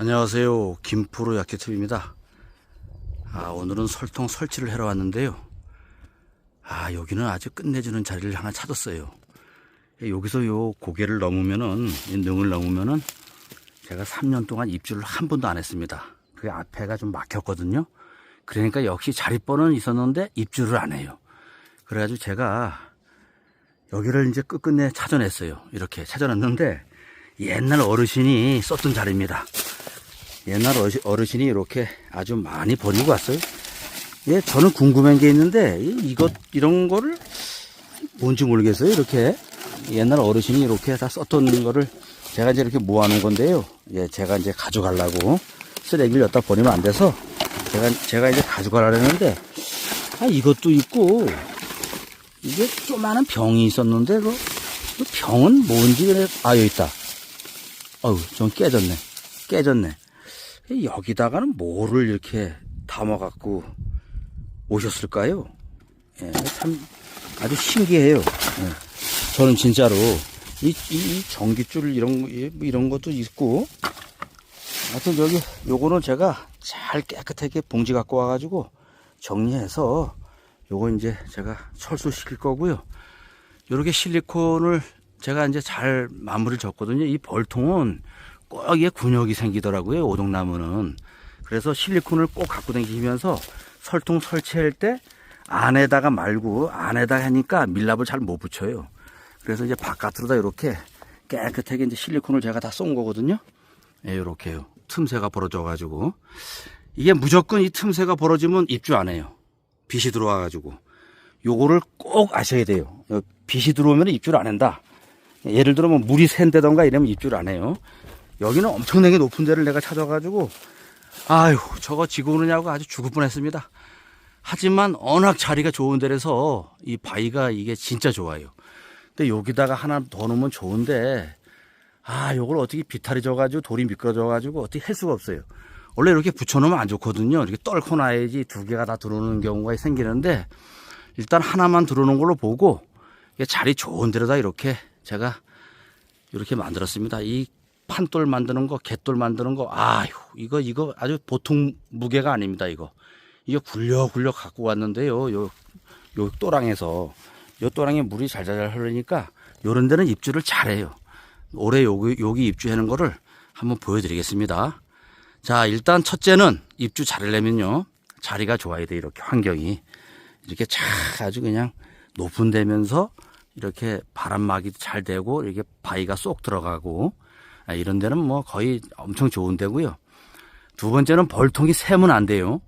안녕하세요. 김프로 야켓TV입니다. 아, 오늘은 설통 설치를 하러 왔는데요. 아, 여기는 아주 끝내주는 자리를 하나 찾았어요. 여기서 요 고개를 넘으면은, 이 능을 넘으면은 제가 3년 동안 입주를 한 번도 안 했습니다. 그 앞에가 좀 막혔거든요. 그러니까 역시 자리번은 있었는데 입주를 안 해요. 그래가지고 제가 여기를 이제 끝끝내 찾아냈어요. 이렇게 찾아냈는데 옛날 어르신이 썼던 자리입니다. 옛날 어르신- 어르신이 이렇게 아주 많이 버리고 갔어요. 예, 저는 궁금한 게 있는데 이- 이것 이런 거를 뭔지 모르겠어요. 이렇게 옛날 어르신이 이렇게 다 썼던 거를 제가 이제 이렇게 모아놓은 건데요. 예, 제가 이제 가져가려고 쓰레기를 여기다 버리면 안 돼서 제가 제가 이제 가져가려고 했는데 아 이것도 있고 이게 조그마한 병이 있었는데 그, 그 병은 뭔지 그래 아 여기 있다. 어우 좀 깨졌네. 깨졌네. 여기다가는 뭐를 이렇게 담아갖고 오셨을까요? 예, 참 아주 신기해요. 예. 저는 진짜로 이, 이, 이 전기줄 이런 거- 이- 이런 것도 있고 하여튼 여기 요거는 제가 잘 깨끗하게 봉지 갖고 와가지고 정리해서 요거 이제 제가 철수시킬 거고요. 요렇게 실리콘을 제가 이제 잘 마무리를 졌거든요. 이 벌통은 꼭 이게 군역이 생기더라고요. 오동나무는. 그래서 실리콘을 꼭 갖고 다니면서 설통 설치할 때 안에다가 말고 안에다 하니까 밀랍을 잘 못 붙여요. 그래서 이제 바깥으로다 이렇게 깨끗하게 이제 실리콘을 제가 다 쏜 거거든요. 예, 요렇게요. 틈새가 벌어져 가지고. 이게 무조건 이 틈새가 벌어지면 입주 안 해요. 빛이 들어와 가지고. 요거를 꼭 아셔야 돼요. 요 빛이 들어오면 입주를 안 한다. 예를 들어 뭐 물이 샌다던가 이러면 입주를 안 해요. 여기는 엄청나게 높은 데를 내가 찾아가지고 아유 저거 지고 오느냐고 아주 죽을 뻔했습니다. 하지만 워낙 자리가 좋은 데라서 이 바위가 이게 진짜 좋아요. 근데 여기다가 하나 더 놓으면 좋은데 아 요걸 어떻게 비탈이 져가지고 돌이 미끄러져가지고 어떻게 할 수가 없어요. 원래 이렇게 붙여놓으면 안 좋거든요. 이렇게 떨고 놔야지 두 개가 다 들어오는 경우가 생기는데 일단 하나만 들어오는 걸로 보고 이게 자리 좋은 데로다 이렇게 제가 이렇게 만들었습니다. 이 판돌 만드는 거, 갯돌 만드는 거, 아유, 이거, 이거 아주 보통 무게가 아닙니다, 이거. 이게 굴려굴려 갖고 왔는데요, 요, 요 또랑에서. 요 또랑에 물이 잘잘 흐르니까 요런 데는 입주를 잘해요. 올해 여기, 여기 입주하는 거를 한번 보여드리겠습니다. 자, 일단 첫째는 입주 잘하려면요, 자리가 좋아야 돼, 이렇게 환경이. 이렇게 잘 아주 그냥 높은 데면서 이렇게 바람막이 잘 되고 이렇게 바위가 쏙 들어가고 아, 이런 데는 뭐 거의 엄청 좋은 데고요. 두 번째는 벌통이 새면 안 돼요.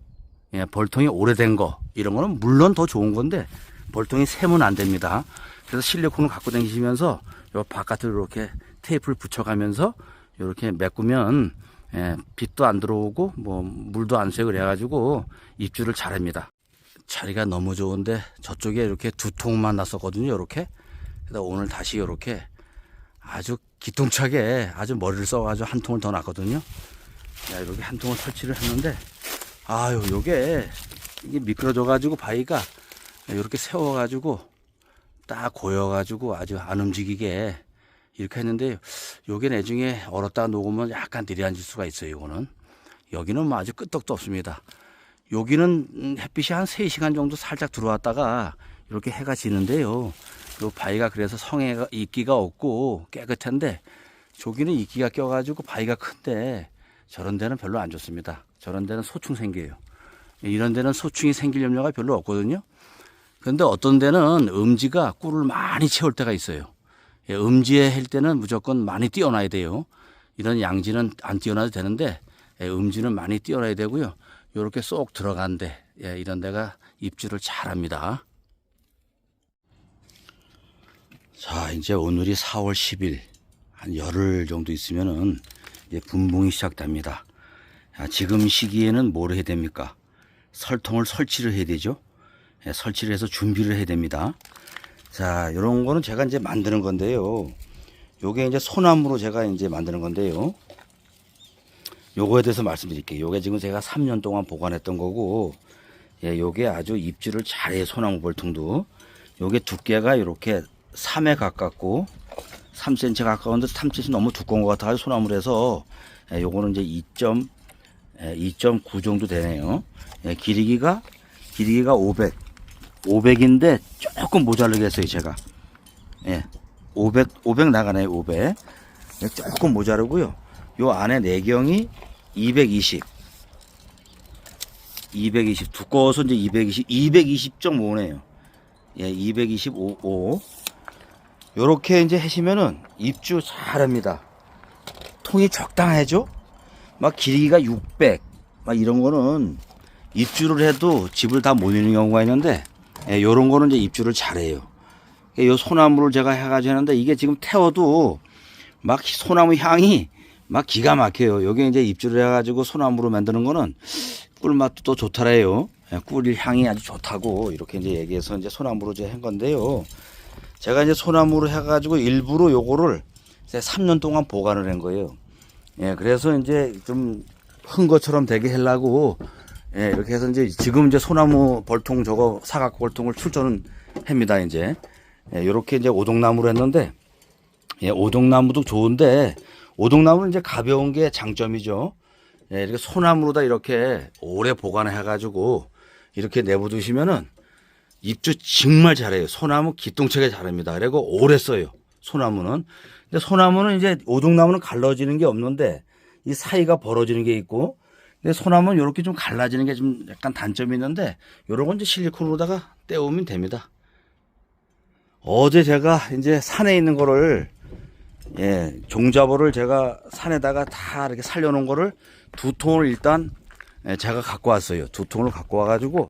예, 벌통이 오래된 거 이런 거는 물론 더 좋은 건데 벌통이 새면 안 됩니다. 그래서 실리콘을 갖고 다니시면서 요 바깥으로 이렇게 테이프를 붙여가면서 이렇게 메꾸면 예, 빛도 안 들어오고 뭐 물도 안 새고 그래가지고 입주를 잘합니다. 자리가 너무 좋은데 저쪽에 이렇게 두 통만 났었거든요. 이렇게. 그래서 오늘 다시 이렇게 아주 기똥차게 아주 머리를 써가지고 한 통을 더 놨거든요. 자, 이렇게 한 통을 설치를 했는데 아유, 요게 이게 미끄러져가지고 바위가 이렇게 세워가지고 딱 고여가지고 아주 안 움직이게 이렇게 했는데 요게 나중에 얼었다가 녹으면 약간 내려앉을 수가 있어요. 이거는 여기는 뭐 아주 끄떡도 없습니다. 여기는 음, 햇빛이 한 3시간 정도 살짝 들어왔다가 이렇게 해가 지는데요. 요 바위가 그래서 성에가 이끼가 없고 깨끗한데 저기는 이끼가 껴가지고 바위가 큰데 저런 데는 별로 안 좋습니다. 저런 데는 소충 생겨요. 이런 데는 소충이 생길 염려가 별로 없거든요. 그런데 어떤 데는 음지가 꿀을 많이 채울 때가 있어요. 예, 음지에 할 때는 무조건 많이 띄워놔야 돼요. 이런 양지는 안 띄워놔도 되는데 예, 음지는 많이 띄워놔야 되고요. 이렇게 쏙 들어간데 예, 이런 데가 입주를 잘합니다. 자 이제 오늘이 4월 10일 한 열흘 정도 있으면은 이제 분봉이 시작됩니다. 자, 지금 시기에는 뭘 해야 됩니까? 설통을 설치를 해야 되죠. 예, 설치를 해서 준비를 해야 됩니다. 자, 이런 거는 제가 이제 만드는 건데요. 요게 이제 소나무로 제가 이제 만드는 건데요. 요거에 대해서 말씀드릴게요. 요게 지금 제가 3년 동안 보관했던 거고, 예, 요게 아주 입주를 잘해, 소나무 볼통도. 요게 두께가 이렇게 3에 가깝고, 3cm 가까운데 3cm 너무 두꺼운 것 같아요. 소나무로 해서 예, 요거는 이제 2. 예, 2.9 정도 되네요. 예, 길이가 길이가 500. 500인데 조금 모자르게 했어요, 제가. 예. 500 500 나가네요, 500. 예, 조금 모자르고요. 요 안에 내경이 220. 220 두꺼워서 이제 220 220.5네요. 예, 225. 요렇게 이제 하시면은 입주 잘합니다. 통이 적당하죠? 막 길이가 600, 막 이런 거는 입주를 해도 집을 다 못 이는 경우가 있는데, 예, 요런 거는 이제 입주를 잘해요. 요 소나무를 제가 해가지고 하는데 이게 지금 태워도 막 소나무 향이 막 기가 막혀요. 여기 이제 입주를 해가지고 소나무로 만드는 거는 꿀맛도 또 좋더래요. 예, 꿀 향이 아주 좋다고 이렇게 이제 얘기해서 이제 소나무로 이제 한 건데요. 제가 이제 소나무로 해가지고 일부러 요거를 이제 3년 동안 보관을 한 거예요. 예, 그래서 이제 좀흔 것처럼 되게 하려고 예, 이렇게 해서 이제 지금 이제 소나무 벌통 저거 사각 벌통을 출전은 합니다, 이제. 예, 요렇게 이제 오동나무로 했는데 예, 오동나무도 좋은데 오동나무는 이제 가벼운 게 장점이죠. 예, 이렇게 소나무로다 이렇게 오래 보관을 해가지고 이렇게 내버두시면은 입주 정말 잘해요. 소나무 기똥차게 잘합니다. 그리고 오래 써요. 소나무는. 근데 소나무는 이제 오동나무는 갈라지는 게 없는데 이 사이가 벌어지는 게 있고 근데 소나무는 이렇게 좀 갈라지는 게 좀 약간 단점이 있는데 요런 건 이제 실리콘으로다가 떼우면 됩니다. 어제 제가 이제 산에 있는 거를 예, 종자보를 제가 산에다가 다 이렇게 살려놓은 거를 두 통을 일단 예, 제가 갖고 왔어요. 두 통을 갖고 와가지고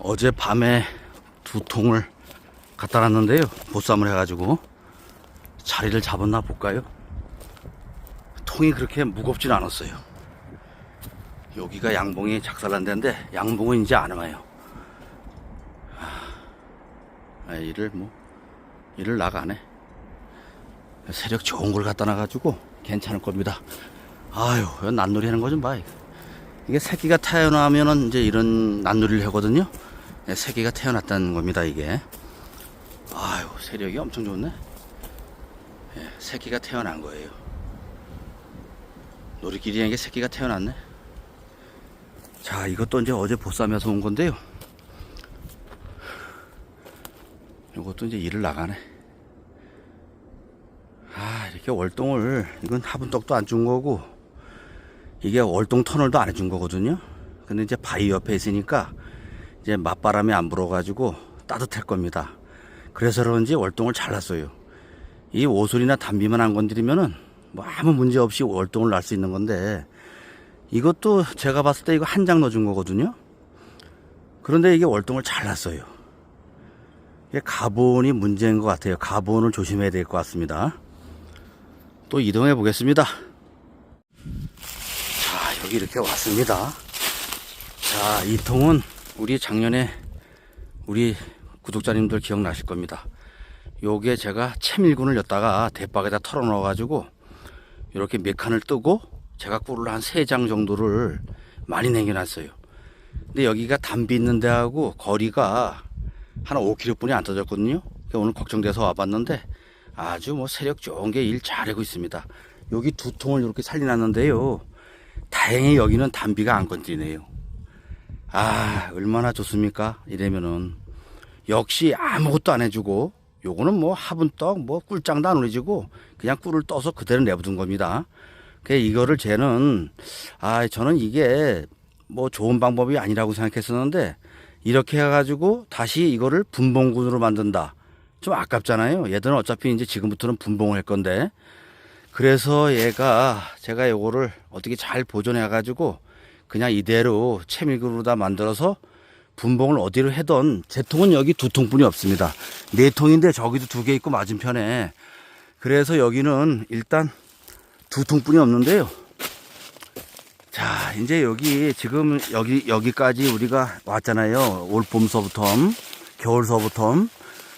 어제 밤에 두 통을 갖다 놨는데요. 보쌈을 해가지고 자리를 잡았나 볼까요? 통이 그렇게 무겁진 않았어요. 여기가 양봉이 작살난 데인데 양봉은 이제 안 와요. 아, 일을 뭐 일을 나가네. 세력 좋은 걸 갖다 놔가지고 괜찮을 겁니다. 아유, 난놀이 하는 거 좀 봐. 이거. 이게 새끼가 태어나면은 이제 이런 난놀이를 하거든요. 예, 새끼가 태어났다는 겁니다, 이게. 아유, 세력이 엄청 좋네. 예, 새끼가 태어난 거예요. 놀이끼리에게 새끼가 태어났네. 자, 이것도 이제 어제 보쌈에서 온 건데요. 이것도 이제 일을 나가네. 아, 이렇게 월동을, 이건 화분떡도 안 준 거고, 이게 월동 터널도 안 해준 거거든요. 근데 이제 바위 옆에 있으니까, 이제 맞바람이 안 불어가지고 따뜻할 겁니다. 그래서 그런지 월동을 잘랐어요. 이 오솔이나 담비만 안 건드리면은, 뭐 아무 문제 없이 월동을 날 수 있는 건데, 이것도 제가 봤을 때 이거 한 장 넣어준 거거든요. 그런데 이게 월동을 잘랐어요. 이게 가본이 문제인 것 같아요. 가본을 조심해야 될 것 같습니다. 또 이동해 보겠습니다. 자, 여기 이렇게 왔습니다. 자, 이 통은 우리 작년에 우리 구독자님들 기억나실 겁니다. 요게 제가 채밀군을 였다가 대박에다 털어 넣어 가지고 이렇게 몇 칸을 뜨고 제가 꿀을 한 세 장 정도를 많이 남겨놨어요. 근데 여기가 담비 있는 데하고 거리가 한 5km뿐이 안 떠졌거든요. 오늘 걱정돼서 와봤는데 아주 뭐 세력 좋은 게 일 잘하고 있습니다. 여기 두 통을 이렇게 살려놨는데요. 다행히 여기는 담비가 안 건드리네요. 아, 얼마나 좋습니까? 이러면은. 역시 아무것도 안 해주고, 요거는 뭐 화분떡, 뭐 꿀장도 안 올려주고, 그냥 꿀을 떠서 그대로 내버둔 겁니다. 그 이거를 쟤는, 아, 저는 이게 뭐 좋은 방법이 아니라고 생각했었는데, 이렇게 해가지고 다시 이거를 분봉군으로 만든다. 좀 아깝잖아요. 얘들은 어차피 이제 지금부터는 분봉을 할 건데. 그래서 얘가 제가 요거를 어떻게 잘 보존해 가지고 그냥 이대로 채밀그루다 만들어서 분봉을 어디로 해던 제 통은 여기 두 통뿐이 없습니다. 네 통인데 저기도 두 개 있고 맞은편에. 그래서 여기는 일단 두 통뿐이 없는데요. 자, 이제 여기 지금 여기 여기까지 우리가 왔잖아요. 올 봄서부터 겨울서부터.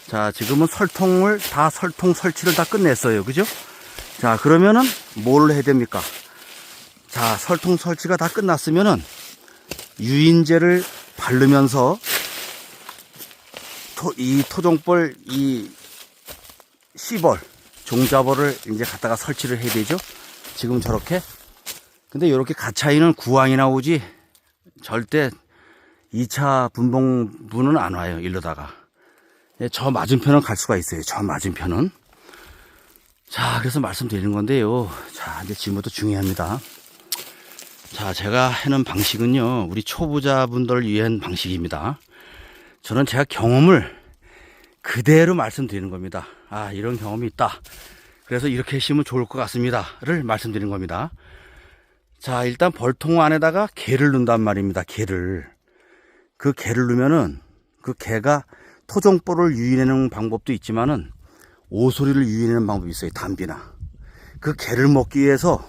자, 지금은 설통을 다 설통 설치를 다 끝냈어요. 그죠? 자, 그러면은 뭘 해야 됩니까? 자, 설통 설치가 다 끝났으면은 유인제를 바르면서 토, 이 토종벌 이 씨벌 종자벌을 이제 갖다가 설치를 해야 되죠. 지금 저렇게. 근데 이렇게 가차이는 구황이 나 오지 절대 2차 분봉부는 안 와요. 일로다가. 예, 저 맞은편은 갈 수가 있어요. 저 맞은편은. 자, 그래서 말씀드리는 건데요. 자, 이제 지금부터 중요합니다. 자, 제가 하는 방식은요, 우리 초보자분들을 위한 방식입니다. 저는 제가 경험을 그대로 말씀드리는 겁니다. 아, 이런 경험이 있다. 그래서 이렇게 하시면 좋을 것 같습니다.를 말씀드리는 겁니다. 자, 일단 벌통 안에다가 개를 넣는단 말입니다. 개를. 그 개를 넣으면은 그 개가 토종볼을 유인하는 방법도 있지만은 오소리를 유인하는 방법이 있어요. 담비나. 그 개를 먹기 위해서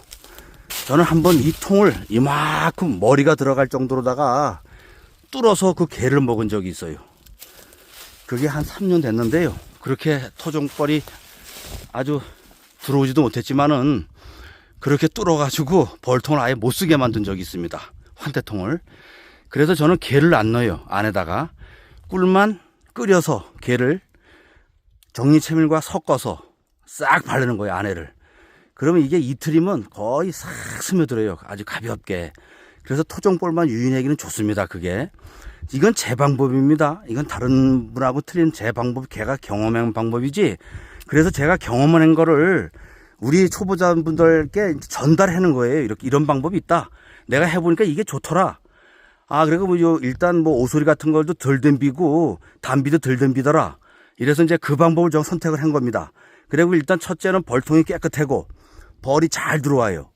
저는 한번 이 통을 이만큼 머리가 들어갈 정도로다가 뚫어서 그 개를 먹은 적이 있어요. 그게 한 3년 됐는데요. 그렇게 토종벌이 아주 들어오지도 못했지만은 그렇게 뚫어가지고 벌통을 아예 못 쓰게 만든 적이 있습니다. 환태통을. 그래서 저는 개를 안 넣어요. 안에다가. 꿀만 끓여서 개를 정리채밀과 섞어서 싹 바르는 거예요. 안에를. 그러면 이게 이틀이면 거의 싹 스며들어요. 아주 가볍게. 그래서 토종볼만 유인하기는 좋습니다. 그게. 이건 제 방법입니다. 이건 다른 분하고 틀린 제 방법, 걔가 경험한 방법이지. 그래서 제가 경험한 거를 우리 초보자분들께 전달하는 거예요. 이렇게 이런 방법이 있다. 내가 해보니까 이게 좋더라. 아, 그리고 뭐요 일단 뭐 오소리 같은 걸도 덜 덤비고 담비도 덜 덤비더라. 이래서 이제 그 방법을 좀 선택을 한 겁니다. 그리고 일단 첫째는 벌통이 깨끗하고 벌이 잘 들어와요.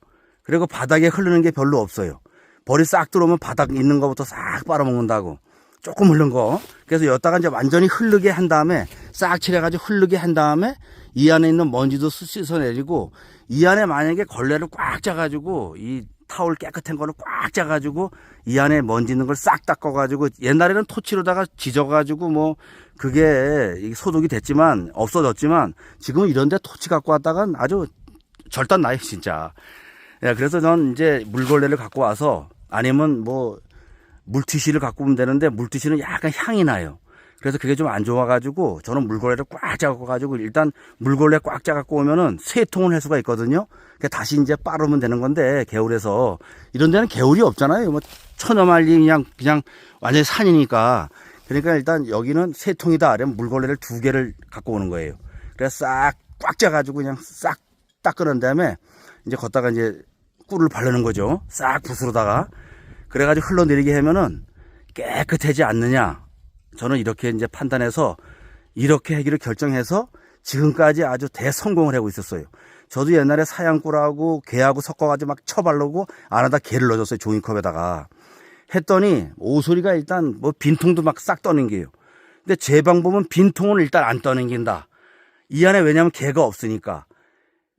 그리고 바닥에 흐르는 게 별로 없어요. 벌이 싹 들어오면 바닥 있는 거부터 싹 빨아먹는다고. 조금 흐른 거. 그래서 여기다가 이제 완전히 흐르게 한 다음에 싹 칠해가지고 흐르게 한 다음에 이 안에 있는 먼지도 씻어내리고 이 안에 만약에 걸레를 꽉 짜가지고 이 타올 깨끗한 거를 꽉 짜가지고 이 안에 먼지 있는 걸 싹 닦아가지고 옛날에는 토치로다가 지져가지고 뭐 그게 소독이 됐지만 없어졌지만 지금은 이런데 토치 갖고 왔다간 아주 절단 나요 진짜. 예, 그래서 전 이제 물걸레를 갖고 와서 아니면 뭐 물티슈를 갖고 오면 되는데 물티슈는 약간 향이 나요. 그래서 그게 좀 안 좋아가지고 저는 물걸레를 꽉 짜가지고 일단 물걸레 꽉 짜갖고 오면은 세 통을 할 수가 있거든요. 그 다시 이제 빠르면 되는 건데 개울에서 이런 데는 개울이 없잖아요. 뭐 천여말리 그냥 그냥 완전히 산이니까 그러니까 일단 여기는 세 통이다. 그러면 물걸레를 두 개를 갖고 오는 거예요. 그래서 싹 꽉 짜가지고 그냥 싹 닦아낸 다음에 이제 걷다가 이제 꿀을 바르는 거죠. 싹 붓으로다가. 그래가지고 흘러내리게 하면은 깨끗하지 않느냐. 저는 이렇게 이제 판단해서 이렇게 하기로 결정해서 지금까지 아주 대성공을 하고 있었어요. 저도 옛날에 사양꿀하고 개하고 섞어가지고 막 쳐바르고 안에다 개를 넣어줬어요. 종이컵에다가. 했더니 오소리가 일단 뭐 빈통도 막 싹 떠넘겨요. 근데 제 방법은 빈통을 일단 안 떠넘긴다. 이 안에 왜냐면 개가 없으니까.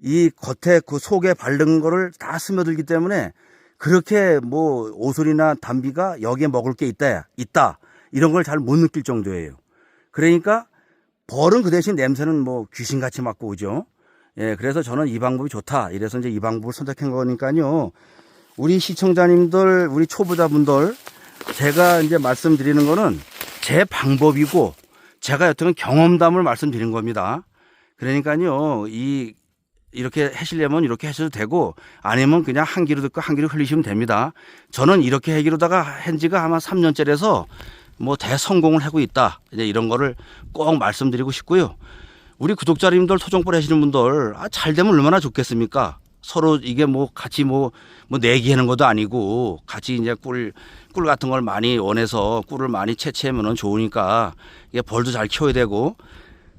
이 겉에 그 속에 바른 거를 다 스며들기 때문에 그렇게 뭐 오솔이나 담비가 여기에 먹을 게 있다, 있다. 이런 걸 잘 못 느낄 정도예요. 그러니까 벌은 그 대신 냄새는 뭐 귀신같이 맡고 오죠. 예, 그래서 저는 이 방법이 좋다. 이래서 이제 이 방법을 선택한 거니까요. 우리 시청자님들, 우리 초보자분들, 제가 이제 말씀드리는 거는 제 방법이고, 제가 여튼 경험담을 말씀드린 겁니다. 그러니까요, 이 이렇게 하시려면 이렇게 하셔도 되고 아니면 그냥 한 귀로 듣고 한 귀로 흘리시면 됩니다. 저는 이렇게 하기로다가 한 지가 아마 3년째라서 뭐 대성공을 하고 있다. 이제 이런 거를 꼭 말씀드리고 싶고요. 우리 구독자님들 토종벌 하시는 분들 아, 잘 되면 얼마나 좋겠습니까? 서로 이게 뭐 같이 뭐, 뭐 내기하는 것도 아니고 같이 이제 꿀, 꿀 같은 걸 많이 원해서 꿀을 많이 채취하면 좋으니까 이게 벌도 잘 키워야 되고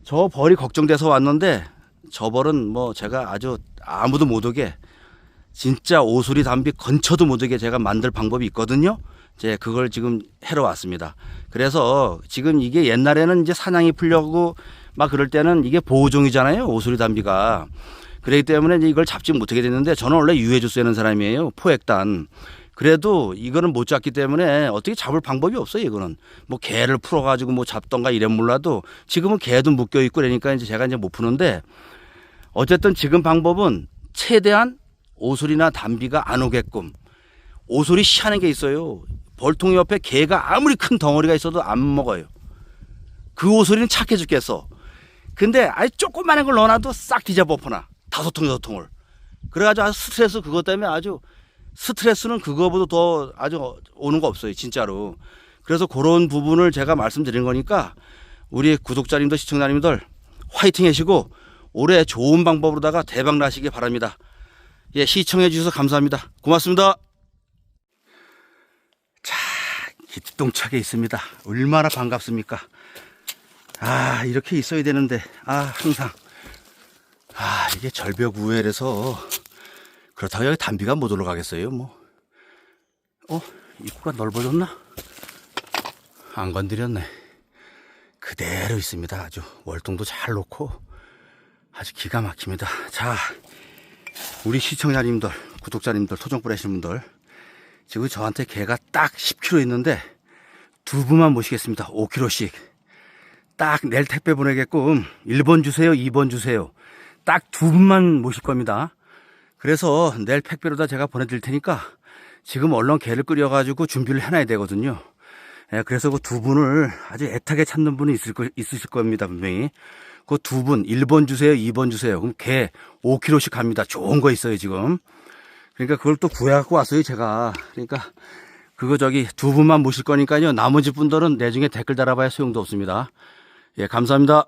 저 벌이 걱정돼서 왔는데 저 벌은 뭐 제가 아주 아무도 못 오게 진짜 오소리 담비 건쳐도 못 오게 제가 만들 방법이 있거든요. 이제 그걸 지금 해러 왔습니다. 그래서 지금 이게 옛날에는 이제 사냥이 풀려고 막 그럴 때는 이게 보호종이잖아요. 오소리 담비가. 그렇기 때문에 이걸 잡지 못하게 됐는데 저는 원래 유해주스 하는 사람이에요. 포획단. 그래도 이거는 못 잡기 때문에 어떻게 잡을 방법이 없어요. 이거는 뭐 개를 풀어가지고 뭐 잡던가 이래 몰라도 지금은 개도 묶여 있고 그러니까 이제 제가 이제 못 푸는데 어쨌든 지금 방법은 최대한 오소리나 담비가 안 오게끔 오소리 시하는 게 있어요. 벌통 옆에 개가 아무리 큰 덩어리가 있어도 안 먹어요. 그 오소리는 착해 죽겠어. 근데 아예 조그만한 걸 넣어놔도 싹 뒤져버퍼나. 다섯 통, 여섯 통을. 그래가지고 아주 스트레스 그것 때문에 아주 스트레스는 그거보다 더 아주 오는 거 없어요. 진짜로. 그래서 그런 부분을 제가 말씀드린 거니까 우리 구독자님들, 시청자님들 화이팅 하시고 올해 좋은 방법으로다가 대박 나시기 바랍니다. 예, 시청해 주셔서 감사합니다. 고맙습니다. 자, 기똥차게 있습니다. 얼마나 반갑습니까? 아, 이렇게 있어야 되는데, 아, 항상. 아, 이게 절벽 우회라서, 그렇다고 여기 담비가 못 올라가겠어요, 뭐. 어, 입구가 넓어졌나? 안 건드렸네. 그대로 있습니다. 아주 월동도 잘 놓고, 아주 기가 막힙니다. 자, 우리 시청자님들, 구독자님들, 토종불 하시는 분들, 지금 저한테 개가 딱 10kg 있는데 두 분만 모시겠습니다. 5kg씩. 딱 내일 택배 보내게끔 1번 주세요, 2번 주세요. 딱 두 분만 모실 겁니다. 그래서 내일 택배로다 제가 보내드릴 테니까 지금 얼른 개를 끓여가지고 준비를 해놔야 되거든요. 예, 그래서 그 두 분을 아주 애타게 찾는 분이 있을 거, 있으실 겁니다, 분명히. 그 두 분, 1번 주세요, 2번 주세요. 그럼 개 5kg씩 갑니다. 좋은 거 있어요, 지금. 그러니까 그걸 또 구해갖고 왔어요, 제가. 그러니까 그거 저기 두 분만 모실 거니까요. 나머지 분들은 나중에 댓글 달아봐야 소용도 없습니다. 예, 감사합니다.